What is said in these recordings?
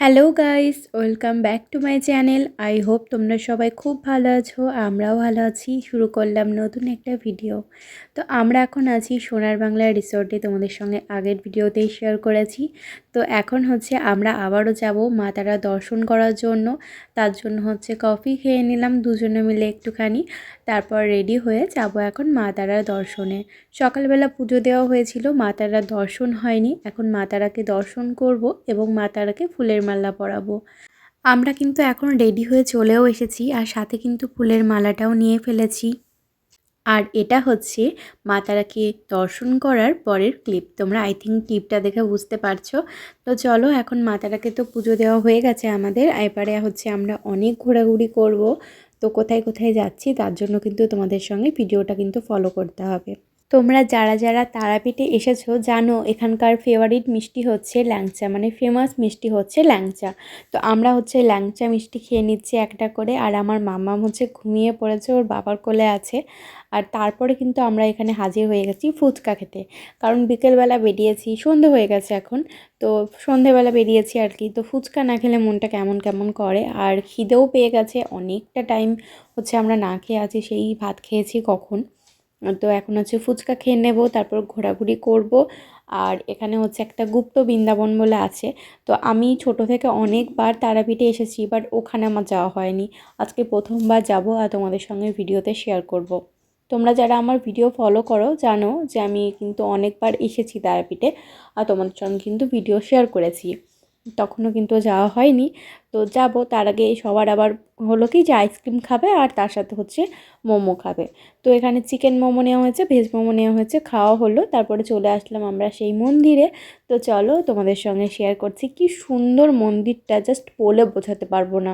Hello guys welcome back to my channel I hope তোমরা সবাই খুব ভালো আছো, আমরাও ভালো আছি। শুরু করলাম নতুন একটা ভিডিও তো আমরা এখন আছি সোনার বাংলা রিসর্টে তোমাদের সঙ্গে আগের ভিডিওতেই শেয়ার করেছি। তো এখন হচ্ছে আমরা আবারও যাব মা তারা দর্শন করার জন্য। তার জন্য হচ্ছে কফি খেয়ে নিলাম দুজনে মিলে একটুখানি। তারপর রেডি হয়ে যাব এখন মা তারার দর্শনে। সকালবেলা পুজো দেওয়া হয়েছিল, মা তারার দর্শন হয়নি। এখন মা তারাকে দর্শন করব এবং মা তারাকে ফুলের মালা পরাবো। আমরা কিন্তু এখন রেডি হয়ে চলেও এসেছি আর সাথে কিন্তু ফুলের মালাটাও নিয়ে ফেলেছি। আর এটা হচ্ছে মা তারাকে দর্শন করার পরের ক্লিপ তোমরা আই থিঙ্ক ক্লিপটা দেখে বুঝতে পারছ। তো চলো, এখন মা তারাকে তো পুজো দেওয়া হয়ে গেছে আমাদের। এবারে হচ্ছে আমরা অনেক ঘোরাঘুরি করব। তো কোথায় কোথায় যাচ্ছি, তার জন্য কিন্তু তোমাদের সঙ্গে ভিডিওটা কিন্তু ফলো করতে হবে। তোমরা যারা যারা তারাপীঠে এসেছ, জানো এখানকার ফেভারিট মিষ্টি হচ্ছে ল্যাংচা মানে ফেমাস মিষ্টি হচ্ছে ল্যাংচা। তো আমরা হচ্ছে ল্যাংচা মিষ্টি খেয়ে নিচ্ছি একটা করে, আর আমার মাম্মাম হচ্ছে ঘুমিয়ে পড়েছে, ওর বাবার কোলে আছে। আর তারপরে কিন্তু আমরা এখানে হাজির হয়ে গেছি ফুচকা খেতে। কারণ বিকেলবেলা বেরিয়েছি, সন্ধে হয়ে গেছে এখন, তো সন্ধেবেলা বেরিয়েছি আর কি। তো ফুচকা না খেলে মনটা কেমন কেমন করে, আর খিদেও পেয়ে গেছে, অনেকটা টাইম হচ্ছে আমরা না খেয়ে আছি, সেই ভাত খেয়েছি কখন। তো এখন হচ্ছে ফুচকা খেয়ে নেব, তারপর ঘোরাঘুরি করব। আর এখানে হচ্ছে একটা গুপ্ত বৃন্দাবন বলে আছে। তো আমি ছোট থেকে অনেকবার তারাপীঠে এসেছি বাট ওখানে আমার যাওয়া হয়নি। আজকে প্রথমবার যাব আর তোমাদের সঙ্গে ভিডিওতে শেয়ার করব। তোমরা যারা আমার ভিডিও ফলো করো, জানো যে আমি কিন্তু অনেকবার এসেছি তারাপীঠে, আর তোমাদের সঙ্গে কিন্তু ভিডিও শেয়ার করেছি। তখনও কিন্তু যাওয়া হয়নি। তো যাব, তার আগে সবার আবার হলো কি যে আইসক্রিম খাবে আর তার সাথে হচ্ছে মোমো খাবে। তো এখানে চিকেন মোমো নেওয়া হয়েছে ভেজ মোমো নেওয়া হয়েছে, খাওয়া হলো, তারপরে চলে আসলাম আমরা সেই মন্দিরে। তো চলো তোমাদের সঙ্গে শেয়ার করছি, কি সুন্দর মন্দিরটা জাস্ট বলে বোঝাতে পারব না।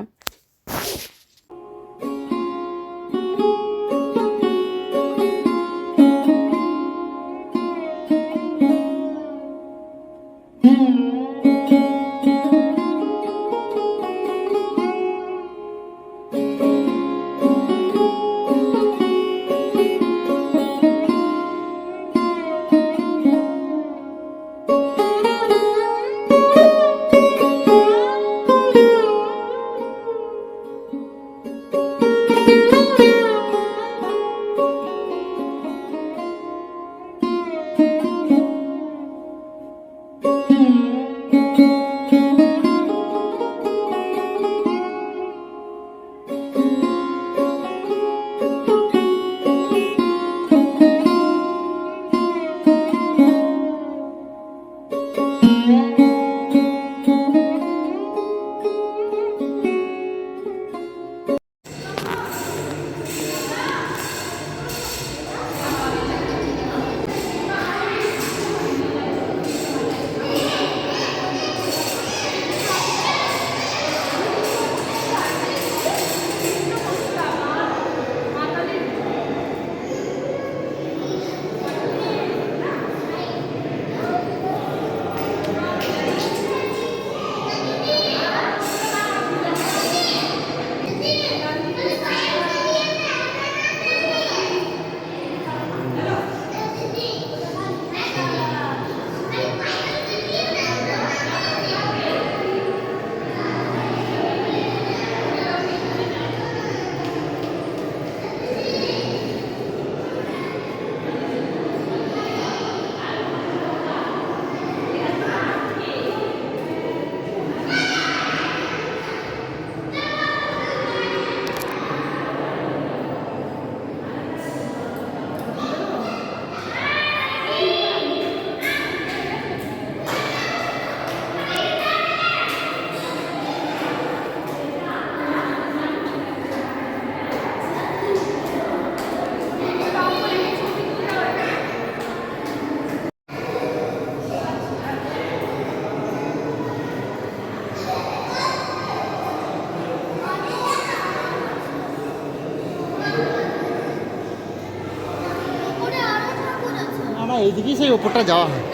এইদিকেই সেই ওপরটা যাওয়া হয়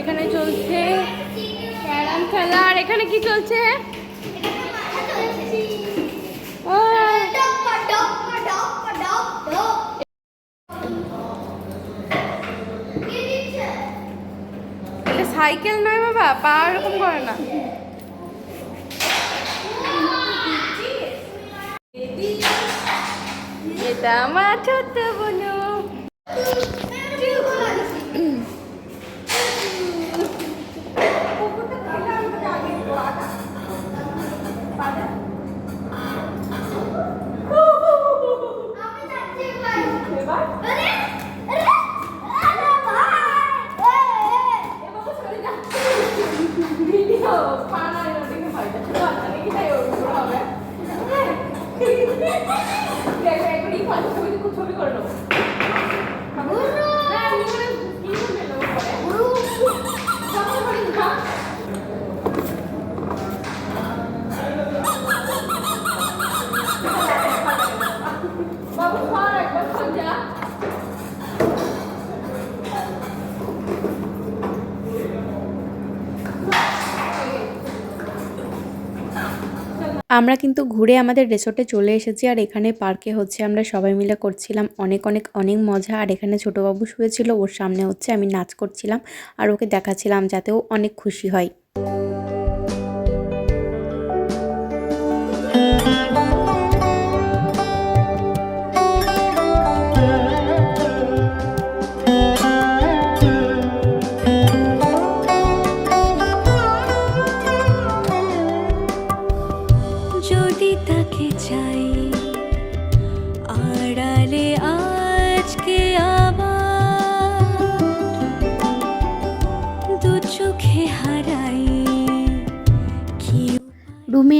এখানে চলছে ক্যারাম খেলা আর এখানে কি চলছে ও, এটা সাইকেল নয় বাবা পা এরকম করে না। এটা আমার ছোট্ট বোনু। আমরা কিন্তু ঘুরে আমাদের রিসোর্টে চলে এসেছি আর এখানে পার্কে হচ্ছে আমরা সবাই মিলে করছিলাম অনেক অনেক অনেক মজা। আর এখানে ছোটোবাবু শুয়েছিল, ওর সামনে হচ্ছে আমি নাচ করছিলাম আর ওকে দেখাচ্ছিলাম যাতে ও অনেক খুশি হয়।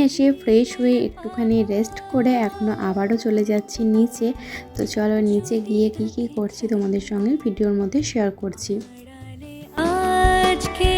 এসে ফ্রেশ হয়ে একটুখানি রেস্ট করে এখনও আবারও চলে যাচ্ছি নিচে। তো চলো নিচে গিয়ে কি কি করছি তোমাদের সঙ্গে ভিডিওর মধ্যে শেয়ার করছি। আজকে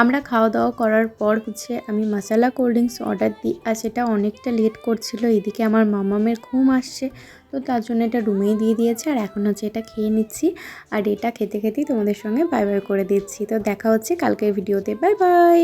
আমরা খাওয়া দাওয়া করার পর হচ্ছে আমি মশালা কোল্ড ড্রিঙ্কস অর্ডার দিই, আর সেটা অনেকটা লেট করছিল, এদিকে আমার মামামের ঘুম আসছে, তো তার জন্য এটা রুমেই দিয়ে দিয়েছে, আর এখন হচ্ছে এটা খেয়ে নিচ্ছি, আর এটা খেতে খেতেই তোমাদের সঙ্গে বাই বাই করে দিচ্ছি, তো দেখা হচ্ছে কালকের ভিডিওতে বাই বাই